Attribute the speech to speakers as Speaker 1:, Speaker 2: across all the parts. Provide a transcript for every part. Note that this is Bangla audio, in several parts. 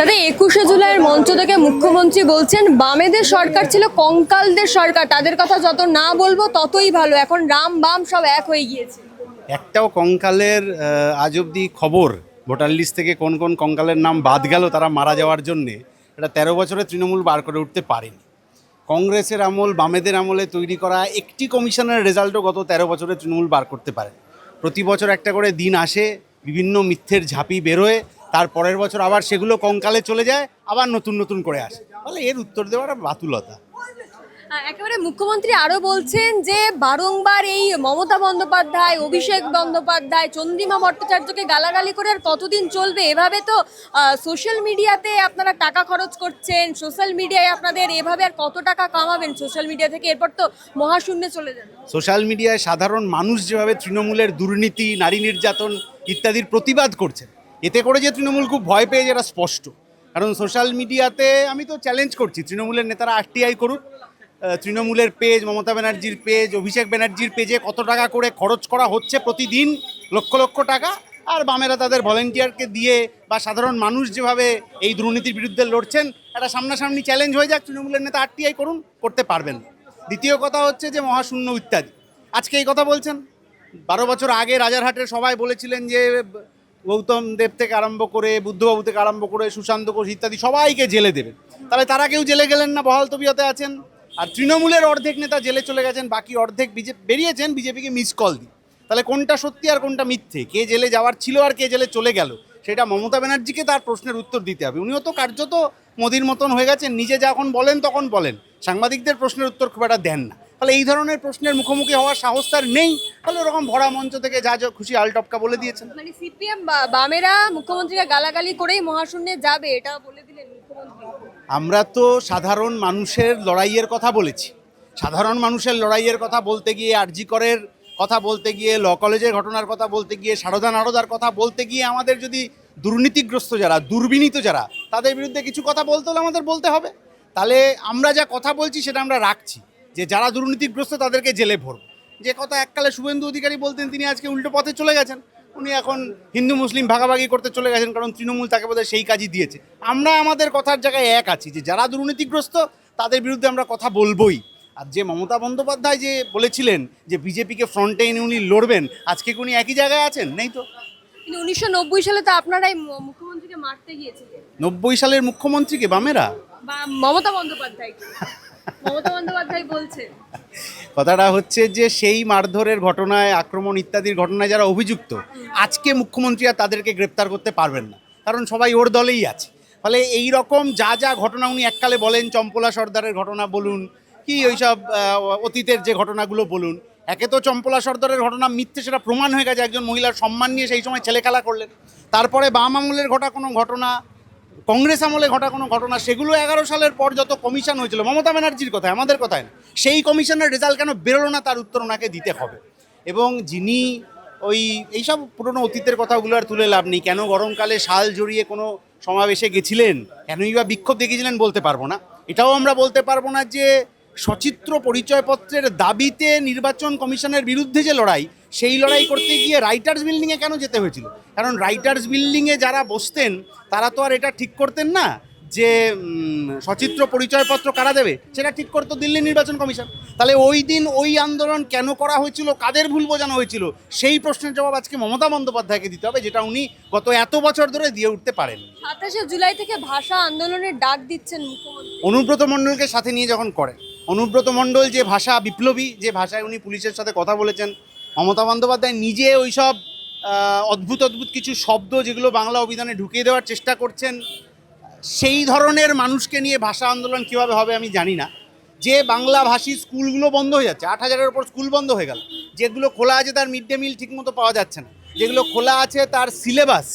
Speaker 1: দাদা, একুশে জুলাইয়ের মঞ্চ থেকে মুখ্যমন্ত্রী বলছেন, বামেদের সরকার ছিল কঙ্কালদের সরকার। তাদের কথা যত না বলব, ততই ভালো। এখন রাম বাম সব এক হয়ে গিয়েছে।
Speaker 2: একটাও কঙ্কালের আজ অব্দি খবর, ভোটার লিস্ট থেকে কোন কোন কঙ্কালের নাম বাদ গেল তারা মারা যাওয়ার জন্যে, এটা তেরো বছরে তৃণমূল বার করে উঠতে পারেনি। কংগ্রেসের আমল, বামেদের আমলে তৈরি করা একটি কমিশনের রেজাল্টও গত তেরো বছরে তৃণমূল বার করতে পারে প্রতি বছর একটা করে দিন আসে, বিভিন্ন মিথ্যের ঝাঁপি বেরোয় তার পরের বছর আবার সেগুলো কঙ্কালে চলে যায় আবার নতুন নতুন করে আসে। ফলে এর উত্তর দেওয়াটা বাতুলতা।
Speaker 1: একেবারে মুখ্যমন্ত্রী আরও বলছেন যে বারংবার এই মমতা বন্দ্যোপাধ্যায় অভিষেক বন্দ্যোপাধ্যায় চন্দ্রিমা ভট্টাচার্যকে গালাগালি করে আর কতদিন চলবে? এভাবে তো সোশ্যাল মিডিয়াতে আপনারা টাকা খরচ করছেন সোশ্যাল মিডিয়ায় আপনাদের এভাবে আর কত টাকা কামাবেন সোশ্যাল মিডিয়া থেকে? এরপর তো মহাশূন্যে চলে যাবে।
Speaker 2: সোশ্যাল মিডিয়ায় সাধারণ মানুষ যেভাবে তৃণমূলের দুর্নীতি নারী নির্যাতন ইত্যাদির প্রতিবাদ করছেন এতে করে যে তৃণমূল খুব ভয় পেয়ে যেটা স্পষ্ট। কারণ সোশ্যাল মিডিয়াতে আমি তো চ্যালেঞ্জ করছি, তৃণমূলের নেতারা আরটিআই করুক তৃণমূলের পেজ মমতা ব্যানার্জির পেজ অভিষেক ব্যানার্জির পেজে কত টাকা করে খরচ করা হচ্ছে প্রতিদিন? লক্ষ লক্ষ টাকা। আর বামেরা তাদের ভলেন্টিয়ারকে দিয়ে বা সাধারণ মানুষ যেভাবে এই দুর্নীতির বিরুদ্ধে লড়ছেন, একটা সামনাসামনি চ্যালেঞ্জ হয়ে যাক, তৃণমূলের নেতা আরটিআই করুন, করতে পারবেন। দ্বিতীয় কথা হচ্ছে যে মহাশূন্য ইত্যাদি। আজকে এই কথা বলছেন। বারো বছর আগে রাজারহাটের সবাই বলেছিলেন যে গৌতম দেব থেকে আরম্ভ করে, বুদ্ধবাবু থেকে আরম্ভ করে, সুশান্ত ঘোষ ইত্যাদি সবাইকে জেলে দেবেন তাহলে তারা কেউ জেলে গেলেন না, বহাল তবিয়তে আছেন। আর তৃণমূলের অর্ধেক নেতা জেলে চলে গেছেন, বাকি অর্ধেক বিজেপি বেরিয়েছেন, বিজেপিকে মিস কল দিয়ে। তাহলে কোনটা সত্যি আর কোনটা মিথ্যে? কে জেলে যাওয়ার ছিল আর কে জেলে চলে গেল? সেটা মমতা ব্যানার্জিকে তার প্রশ্নের উত্তর দিতে হবে। উনিও তো কার্যত মোদির মতন হয়ে গেছেন, নিজে যখন বলেন তখন বলেন। সাংবাদিকদের প্রশ্নের উত্তর খুব একটা দেন না। তাহলে এই ধরনের প্রশ্নের মুখোমুখি হওয়ার সাহস তার নেই। তাহলে ওরকম ভরা মঞ্চ থেকে যা যা খুশি আলটপকা বলে দিয়েছেন।
Speaker 1: মানে সিপিএম বামেরা মুখ্যমন্ত্রীকে গালাগালি করেই মহাশূন্যে যাবে এটা বলে দিলেন মুখ্যমন্ত্রী।
Speaker 2: আমরা তো সাধারণ মানুষের লড়াইয়ের কথা বলেছি। সাধারণ মানুষের লড়াইয়ের কথা বলতে গিয়ে আরজি করের কথা বলতে গিয়ে ল কলেজের ঘটনার কথা বলতে গিয়ে সারদা নারদার কথা বলতে গিয়ে আমাদের যদি দুর্নীতিগ্রস্ত যারা দুর্বিনীত যারা তাদের বিরুদ্ধে কিছু কথা বলতে হলে আমাদের বলতে হবে। তাহলে আমরা যা কথা বলছি সেটা আমরা রাখছি। যে যারা দুর্নীতিগ্রস্ত তাদেরকে জেলে ভরব। যে কথা এককালে শুভেন্দু অধিকারী বলতেন তিনি আজকে উল্টো পথে চলে গেছেন। উনি এখন হিন্দু মুসলিম ভাগাভাগি করতে চলে গেছেন কারণ তৃণমূল তাকে বোধহয় সেই কাজই দিয়েছে। আমরা আমাদের কথার জায়গায় এক আছি যে যারা দুর্নীতিগ্রস্ত তাদের বিরুদ্ধে আমরা কথা বলবোই। আর যে মমতা বন্দ্যোপাধ্যায় যে বলেছিলেন যে বিজেপিকে ফ্রন্টে এনে উনি লড়বেন আজকে কি উনি একই জায়গায় আছেন? নেই তো।
Speaker 1: উনিশশো নব্বই সালে তো আপনারাই মুখ্যমন্ত্রীকে মারতে গিয়েছিলেন।
Speaker 2: নব্বই সালের মুখ্যমন্ত্রীকে বামেরা?
Speaker 1: মমতা বন্দ্যোপাধ্যায়
Speaker 2: কথাটা হচ্ছে যে সেই মারধরের ঘটনায়, আক্রমণ ইত্যাদির ঘটনায় যারা অভিযুক্ত, আজকে মুখ্যমন্ত্রী আর তাদেরকে গ্রেপ্তার করতে পারবেন না। কারণ সবাই ওর দলেই আছে। ফলে এই রকম যা যা ঘটনা উনি এককালে বলেন, চম্পলা সর্দারের ঘটনা বলুন, কি ওইসব অতীতের যে ঘটনাগুলো বলুন, একে তো চম্পলা সর্দারের ঘটনা, মিথ্যে সেটা প্রমাণ হয়ে গেছে। একজন মহিলার সম্মান নিয়ে সেই সময় ছেলেখেলা করলেন। তারপরে বাম আমলের ঘটা কোনো ঘটনা কংগ্রেস আমলে ঘটা কোনো ঘটনা, সেগুলো এগারো সালের পর যত কমিশন হয়েছিল, মমতা ব্যানার্জির কথায়, আমাদের কথায় না, সেই কমিশনের রেজাল্ট কেন বেরোলো না তার উত্তর ওনাকে দিতে হবে। এবং যিনি ওই, এইসব পুরনো অতীতের কথাগুলো আর তুলে লাভ নেই, কেন গরমকালে শাল জড়িয়ে কোনো সমাবেশে গেছিলেন, কেনই বা বিক্ষোভ দেখিয়েছিলেন বলতে পারব না। এটাও আমরা বলতে পারব না যে সচিত্র পরিচয়পত্রের দাবিতে নির্বাচন কমিশনের বিরুদ্ধে যে লড়াই সেই লড়াই করতে গিয়ে রাইটার্স বিল্ডিংয়ে কেন যেতে হয়েছিল? কারণ রাইটার্স বিল্ডিংয়ে যারা বসতেন তারা তো আর এটা ঠিক করতেন না যে সচিত্র পরিচয়পত্র কারা দেবে? সেটা ঠিক করতো দিল্লি নির্বাচন কমিশন। তাহলে ওই দিন ওই আন্দোলন কেন করা হয়েছিল? কাদের ভুল বোঝানো হয়েছিল? সেই প্রশ্নের জবাব আজকে মমতা বন্দ্যোপাধ্যায়কে দিতে হবে যেটা উনি গত এত বছর ধরে দিয়ে উঠতে পারেন।
Speaker 1: সাতাশে জুলাই থেকে ভাষা আন্দোলনের ডাক দিচ্ছেন
Speaker 2: অনুব্রত মণ্ডলকে সাথে নিয়ে যখন করেন অনুব্রত মণ্ডল যে ভাষা বিপ্লবী যে ভাষায় উনি পুলিশের সাথে কথা বলেছেন মমতা বন্দ্যোপাধ্যায় নিজে ওই সব অদ্ভুত অদ্ভুত কিছু শব্দ যেগুলো বাংলা অভিধানে ঢুকিয়ে দেওয়ার চেষ্টা করছেন, সেই ধরনের মানুষকে নিয়ে ভাষা আন্দোলন কীভাবে হবে আমি জানি না। যে বাংলা ভাষী স্কুলগুলো বন্ধ হয়ে যাচ্ছে, আট হাজারের ওপর স্কুল বন্ধ হয়ে গেল, যেগুলো খোলা আছে তার মিড ডে মিল ঠিকমতো পাওয়া যাচ্ছে না, যেগুলো খোলা আছে তার সিলেবাস,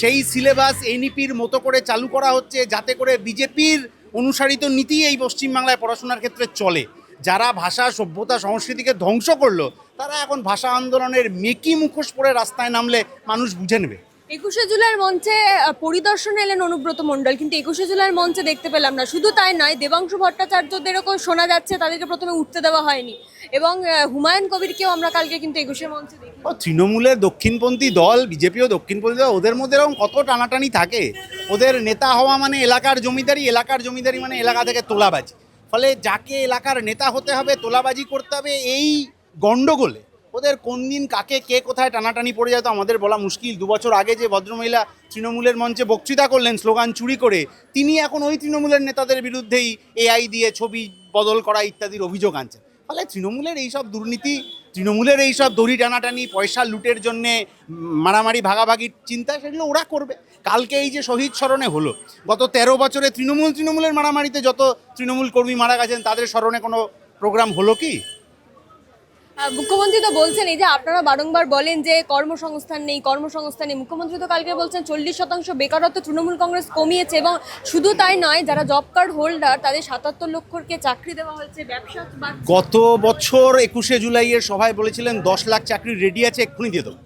Speaker 2: সেই সিলেবাস এনইপির মতো করে চালু করা হচ্ছে যাতে করে বিজেপির অনুসারিত নীতি এই পশ্চিমবাংলায় পড়াশোনার ক্ষেত্রে চলে। যারা ভাষা সভ্যতা সংস্কৃতিকে ধ্বংস করল তারা এখন ভাষা আন্দোলনের মেকি মুখোশ পরে রাস্তায় নামলে মানুষ বুঝে নেবে।
Speaker 1: একুশে জুলাইয়ের মঞ্চে পরিদর্শন এলেন অনুব্রত মণ্ডল কিন্তু একুশে জুলাইয়ের মঞ্চে দেখতে পেলাম না। শুধু তাই নয় দেবাংশু ভট্টাচার্যদেরও শোনা যাচ্ছে তাদেরকে প্রথমে উঠতে দেওয়া হয়নি। এবং হুমায়ুন কবিরকেও আমরা কালকে কিন্তু একুশে মঞ্চে দেখি
Speaker 2: ও তৃণমূলের দক্ষিণপন্থী দল বিজেপিও দক্ষিণপন্থী দল ওদের মধ্যে এরকম কত টানাটানি থাকে? ওদের নেতা হওয়া মানে এলাকার জমিদারি এলাকার জমিদারি মানে এলাকা থেকে তোলাবাজি ফলে যাকে এলাকার নেতা হতে হবে, তোলাবাজি করতে হবে, এই গণ্ডগোলে ওদের কোন দিন কাকে, কে কোথায় টানাটানি পড়ে যায় তো আমাদের বলা মুশকিল। দু বছর আগে যে ভদ্রমহিলা তৃণমূলের মঞ্চে বক্তৃতা করলেন, স্লোগান চুরি করে, তিনি এখন ওই তৃণমূলের নেতাদের বিরুদ্ধেই এআই দিয়ে ছবি বদল করা ইত্যাদির অভিযোগ আনছেন। ফলে তৃণমূলের এইসব দুর্নীতি তৃণমূলের এইসব দড়ি টানাটানি, পয়সা লুটের জন্যে মারামারি ভাগাভাগির চিন্তা, সেগুলো ওরা করবে। কালকে এই যে শহীদ স্মরণে হলো, গত তেরো বছরে তৃণমূল, তৃণমূলের মারামারিতে যত তৃণমূল কর্মী মারা গেছেন, তাদের স্মরণে কোনো প্রোগ্রাম হলো কি?
Speaker 1: মুখ্যমন্ত্রী তো বলছেন, এই যে আপনারা বারংবার বলেন যে কর্মসংস্থান নেই কর্মসংস্থান নেই। মুখ্যমন্ত্রী তো কালকে বলছেন, চল্লিশ শতাংশ বেকারত্ব তৃণমূল কংগ্রেস কমিয়েছে এবং শুধু তাই নয়, যারা জব কার্ড হোল্ডার, তাদের সাতাত্তর লক্ষকে চাকরি দেওয়া হয়েছে, ব্যবসা
Speaker 2: গত বছর একুশে জুলাইয়ের সভায় বলেছিলেন, দশ লাখ চাকরি রেডি আছে, এক্ষুনি দিয়ে দেবো।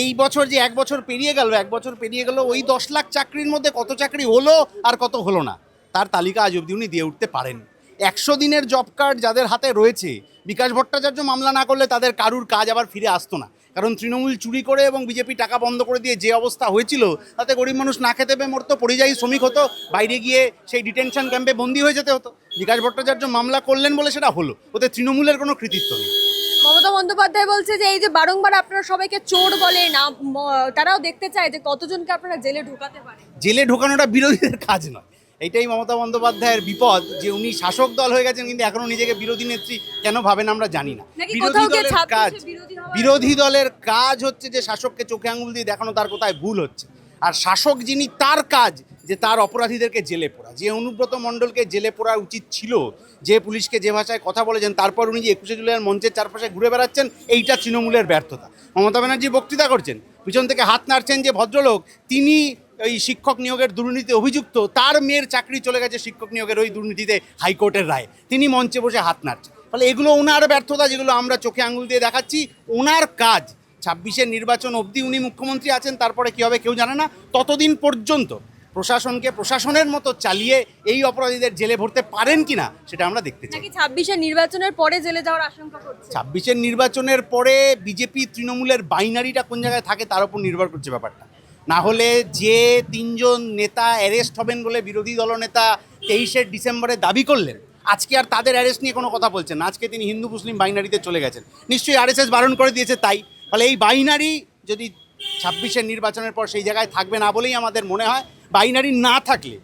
Speaker 2: এই বছর যে এক বছর পেরিয়ে গেল, এক বছর পেরিয়ে গেল, ওই দশ লাখ চাকরির মধ্যে কত চাকরি হলো আর কত হলো না, তার তালিকা আজ অবধি উনি দিয়ে উঠতে পারেন একশো দিনের জব কার্ড যাদের হাতে রয়েছে বিকাশ ভট্টাচার্য মামলা না করলে তাদের কারুর কাজ আবার ফিরে আসতো না। কারণ তৃণমূল চুরি করে এবং বিজেপি টাকা বন্ধ করে দিয়ে যে অবস্থা হয়েছিল তাতে গরিব মানুষ না খেতে পেয়ে মরতো পরিযায়ী শ্রমিক হতো বাইরে গিয়ে সেই ডিটেনশন ক্যাম্পে বন্দি হয়ে যেতে হতো। বিকাশ ভট্টাচার্য মামলা করলেন বলে সেটা হলো ওতে তৃণমূলের কোনো কৃতিত্ব নেই।
Speaker 1: মমতা বন্দ্যোপাধ্যায় বলছে যে এই যে বারংবার আপনারা সবাইকে চোর বলে না তারাও দেখতে চায় যে কতজনকে আপনারা জেলে ঢোকাতে পারেন।
Speaker 2: জেলে ঢোকানোটা বিরোধীদের কাজ নয়। এইটাই মমতা বন্দ্যোপাধ্যায়ের বিপদ যে উনি শাসক দল হয়ে গেছেন কিন্তু এখনও নিজেকে বিরোধী নেত্রী কেন ভাবেন আমরা জানি না। বিরোধী দলের কাজ
Speaker 1: বিরোধী
Speaker 2: বিরোধী দলের কাজ হচ্ছে যে শাসককে চোখে আঙুল দিয়ে দেখানো তার কোথায় ভুল হচ্ছে। আর শাসক যিনি তার কাজ যে তার অপরাধীদেরকে জেলে পোড়া। যে অনুব্রত মণ্ডলকে জেলে পোড়া উচিত ছিল যে পুলিশকে যে ভাষায় কথা বলেছেন তারপর উনি যে একুশে জুলাইয়ের মঞ্চের চারপাশে ঘুরে বেড়াচ্ছেন এইটা তৃণমূলের ব্যর্থতা। মমতা ব্যানার্জি বক্তৃতা করছেন পিছন থেকে হাত নাড়ছেন যে ভদ্রলোক তিনি এই শিক্ষক নিয়োগের দুর্নীতি অভিযুক্ত তার মেয়ের চাকরি চলে গেছে শিক্ষক নিয়োগের ওই দুর্নীতিতে হাইকোর্টের রায়। তিনি মঞ্চে বসে হাত নাড়ছেন। ফলে এগুলো ওনার ব্যর্থতা যেগুলো আমরা চোখে আঙুল দিয়ে দেখাচ্ছি ওনার কাজ। ছাব্বিশের নির্বাচন অবধি উনি মুখ্যমন্ত্রী আছেন তারপরে কী হবে কেউ জানে না। ততদিন পর্যন্ত প্রশাসনকে প্রশাসনের মতো চালিয়ে এই অপরাধীদের জেলে ভরতে পারেন কিনা সেটা আমরা দেখতে চাই।
Speaker 1: নাকি ছাব্বিশে নির্বাচনের পরে জেলে যাওয়ার আশঙ্কা করছে?
Speaker 2: ছাব্বিশের নির্বাচনের পরে বিজেপি তৃণমূলের বাইনারিটা কোন জায়গায় থাকে তার উপর নির্ভর করছে ব্যাপারটা। না হলে যে তিনজন নেতা অ্যারেস্ট হবেন বলে বিরোধী দলনেতা তেইশে ডিসেম্বরে দাবি করলেন, আজকে আর তাদের অ্যারেস্ট নিয়ে কোনো কথা বলছেন আজকে তিনি হিন্দু মুসলিম বাইনারিতে চলে গেছেন। নিশ্চয়ই আরএসএস বারণ করে দিয়েছে তাই। ফলে এই বাইনারি যদি ছাব্বিশের নির্বাচনের পর সেই জায়গায় থাকবে না বলেই আমাদের মনে হয়, বাইনারি না থাকলে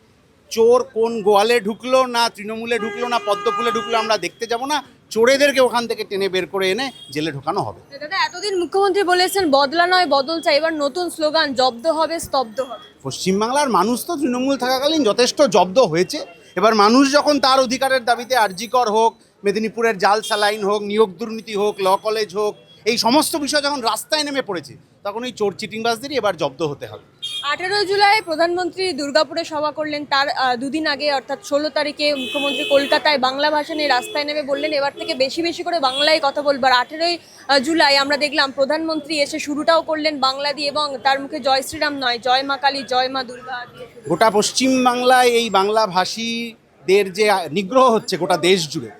Speaker 2: চোর কোন গোয়ালে ঢুকলো না তৃণমূলে ঢুকলো না, পদ্মফুলে ঢুকলো আমরা দেখতে যাব না। চোরেদেরকে ওখান থেকে টেনে বের করে এনে জেলে ঢোকানো হবে।
Speaker 1: দাদা এতদিন মুখ্যমন্ত্রী বলেছেন বদলা নয় বদল চাই। এবার নতুন স্লোগান জব্দ হবে স্তব্ধ হবে।
Speaker 2: পশ্চিমবাংলার মানুষ তো তৃণমূল থাকাকালীন যথেষ্ট জব্দ হয়েছে। এবার মানুষ যখন তার অধিকারের দাবিতে আরজিকর হোক মেদিনীপুরের জাল স্যালাইন হোক নিয়োগ দুর্নীতি হোক ল কলেজ হোক এই সমস্ত বিষয় যখন রাস্তায় নেমে পড়েছে তখন ওই চোর চিটিংবাজদেরই এবার জব্দ হতে হবে।
Speaker 1: আঠেরোই জুলাই প্রধানমন্ত্রী দুর্গাপুরে সভা করলেন। তার দুদিন আগে, অর্থাৎ ষোলো তারিখে মুখ্যমন্ত্রী কলকাতায় বাংলা ভাষা নিয়ে রাস্তায় নেমে বললেন, এবার থেকে বেশি বেশি করে বাংলায় কথা বলব। আর আঠেরোই জুলাই আমরা দেখলাম প্রধানমন্ত্রী এসে শুরুটাও করলেন বাংলা দিয়ে এবং তার মুখে জয় শ্রীরাম নয়, জয় মা কালী, জয় মা দুর্গা।
Speaker 2: গোটা পশ্চিমবাংলায় এই বাংলা ভাষীদের যে নিগ্রহ হচ্ছে গোটা দেশ জুড়ে,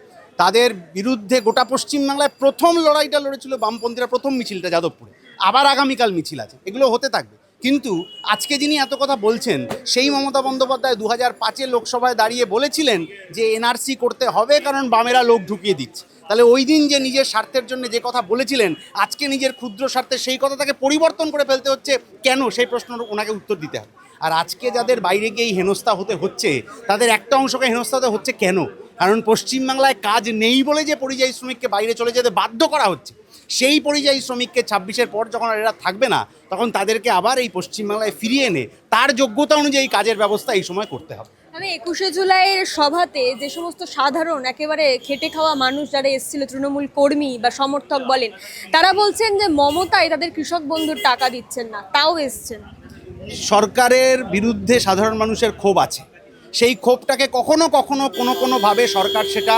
Speaker 2: তাদের বিরুদ্ধে গোটা পশ্চিমবাংলায় প্রথম লড়াইটা লড়েছিল বামপন্থীরা প্রথম মিছিলটা যাদবপুরে। আবার আগামীকাল মিছিল আছে। এগুলো হতে থাকবে। কিন্তু আজকে যিনি এত কথা বলছেন, সেই মমতা বন্দ্যোপাধ্যায় দু হাজার পাঁচে লোকসভায় দাঁড়িয়ে বলেছিলেন যে এনআরসি করতে হবে কারণ বামেরা লোক ঢুকিয়ে দিচ্ছে। তাহলে ওই দিন যে নিজের স্বার্থের জন্য যে কথা বলেছিলেন, আজকে নিজের ক্ষুদ্র স্বার্থে সেই কথাটাকে পরিবর্তন করে ফেলতে হচ্ছে, কেন? সেই প্রশ্ন ওনাকে উত্তর দিতে হবে। আর আজকে যাদের বাইরে গিয়ে এই হেনস্থা হতে হচ্ছে, তাদের একটা অংশকে হেনস্থা হতে হচ্ছে কেন? কারণ পশ্চিমবাংলায় কাজ নেই বলে যে পরিযায়ী শ্রমিককে বাইরে চলে যেতে বাধ্য করা হচ্ছে সেই পরিযায়ী শ্রমিককে ছাব্বিশের পর যখন এরা থাকবে না তখন তাদেরকে আবার এই পশ্চিমবাংলায় ফিরিয়ে এনে তার যোগ্যতা অনুযায়ী কাজের ব্যবস্থা এই সময় করতে হবে।
Speaker 1: আমি একুশে জুলাইয়ের সভাতে যে সমস্ত সাধারণ একেবারে খেটে খাওয়া মানুষ যারা এসেছিল তৃণমূল কর্মী বা সমর্থক বলেন তারা বলছেন যে মমতাই তাদের কৃষক বন্ধুর টাকা দিচ্ছেন না তাও এসছেন।
Speaker 2: সরকারের বিরুদ্ধে সাধারণ মানুষের ক্ষোভ আছে। সেই ক্ষোভটাকে কখনো কখনো কোনো কোনোভাবে সরকার সেটা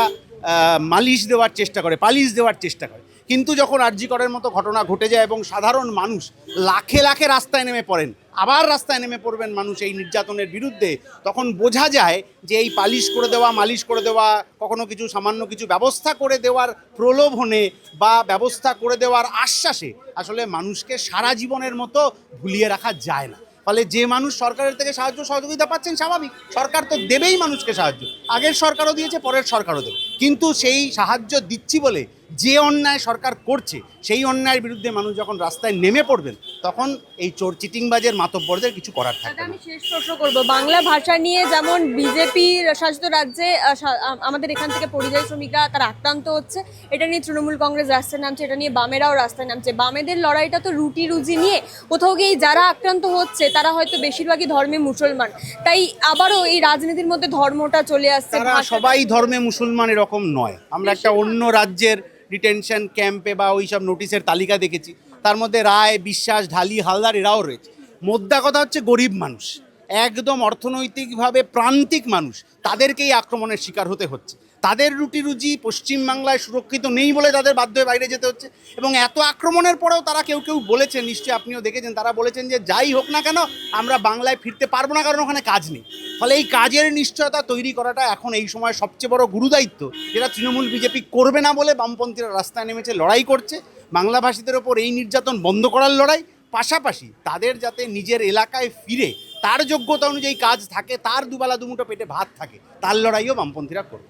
Speaker 2: মালিশ দেওয়ার চেষ্টা করে, পালিশ দেওয়ার চেষ্টা করে। কিন্তু যখন আরজিকরের মতো ঘটনা ঘটে যায় এবং সাধারণ মানুষ লাখে লাখে রাস্তায় নেমে পড়েন, আবার রাস্তায় নেমে পড়বেন মানুষ এই নির্যাতনের বিরুদ্ধে, তখন বোঝা যায় যে এই পালিশ করে দেওয়া, মালিশ করে দেওয়া, কখনো কিছু সামান্য কিছু ব্যবস্থা করে দেওয়ার প্রলোভনে বা ব্যবস্থা করে দেওয়ার আশ্বাসে আসলে মানুষকে সারা জীবনের মতো ভুলিয়ে রাখা যায় না। ফলে যে মানুষ সরকারের থেকে সাহায্য সহযোগিতা পাচ্ছেন স্বাভাবিক। সরকার তো দেবেই মানুষকে সাহায্য। আগের সরকারও দিয়েছে, পরের সরকারও দেবে। কিন্তু সেই সাহায্য দিচ্ছি বলে যে অন্যায় সরকার করছে সেই অন্যায়ের বিরুদ্ধে মানুষ যখন রাস্তায় নেমে পড়বেন তখন এই চোর চিটিংবাজের মাতব্বরদের কিছু করার থাকবে
Speaker 1: আমি শেষ প্রশ্ন করব। বাংলা ভাষা নিয়ে যেমন বিজেপির শাসিত রাজ্যে আমাদের এখান থেকে পরিযায়ী শ্রমিকরা তারা আক্রান্ত হচ্ছে। এটা নিয়ে তৃণমূল কংগ্রেস রাস্তায় নামছে এটা নিয়ে বামেরাও রাস্তায় নামছে। বামেদের লড়াইটা তো রুটি রুজি নিয়ে কোথাও গিয়ে যারা আক্রান্ত হচ্ছে তারা হয়তো বেশিরভাগই ধর্মে মুসলমান। তাই আবারও এই রাজনীতির মধ্যে ধর্মটা চলে আসছে
Speaker 2: সবাই ধর্মে মুসলমান এরকম নয়। আমরা একটা অন্য রাজ্যের ডিটেনশন ক্যাম্পে বা ওই সব নোটিশের তালিকা দেখেছি। তার মধ্যে রায় বিশ্বাস ঢালি হালদার এরাও রয়েছে। মোদ্দা কথা হচ্ছে গরিব মানুষ। একদম অর্থনৈতিকভাবে প্রান্তিক মানুষ। তাদেরকেই আক্রমণের শিকার হতে হচ্ছে। তাদের রুটি রুজি পশ্চিমবাংলায় সুরক্ষিত নেই বলে তাদের বাধ্য হয়ে বাইরে যেতে হচ্ছে। এবং এত আক্রমণের পরেও তারা কেউ কেউ বলেছেন, নিশ্চয়ই আপনিও দেখেছেন, তারা বলেছেন যে যাই হোক না কেন, আমরা বাংলায় ফিরতে পারব না কারণ ওখানে কাজ নেই। ফলে এই কাজের নিশ্চয়তা তৈরি করাটা এখন এই সময় সবচেয়ে বড় গুরুদায়িত্ব, যেটা তৃণমূল বিজেপি করবে না বলে বামপন্থীরা রাস্তায় নেমেছে, লড়াই করছে। বাংলাভাষীদের ওপর এই নির্যাতন বন্ধ করার লড়াই, পাশাপাশি তাদের যাতে নিজের এলাকায় ফিরে তার যোগ্যতা অনুযায়ী কাজ থাকে, তার দুবেলা দুমুটো পেটে ভাত থাকে, তার লড়াইও বামপন্থীরা করবে।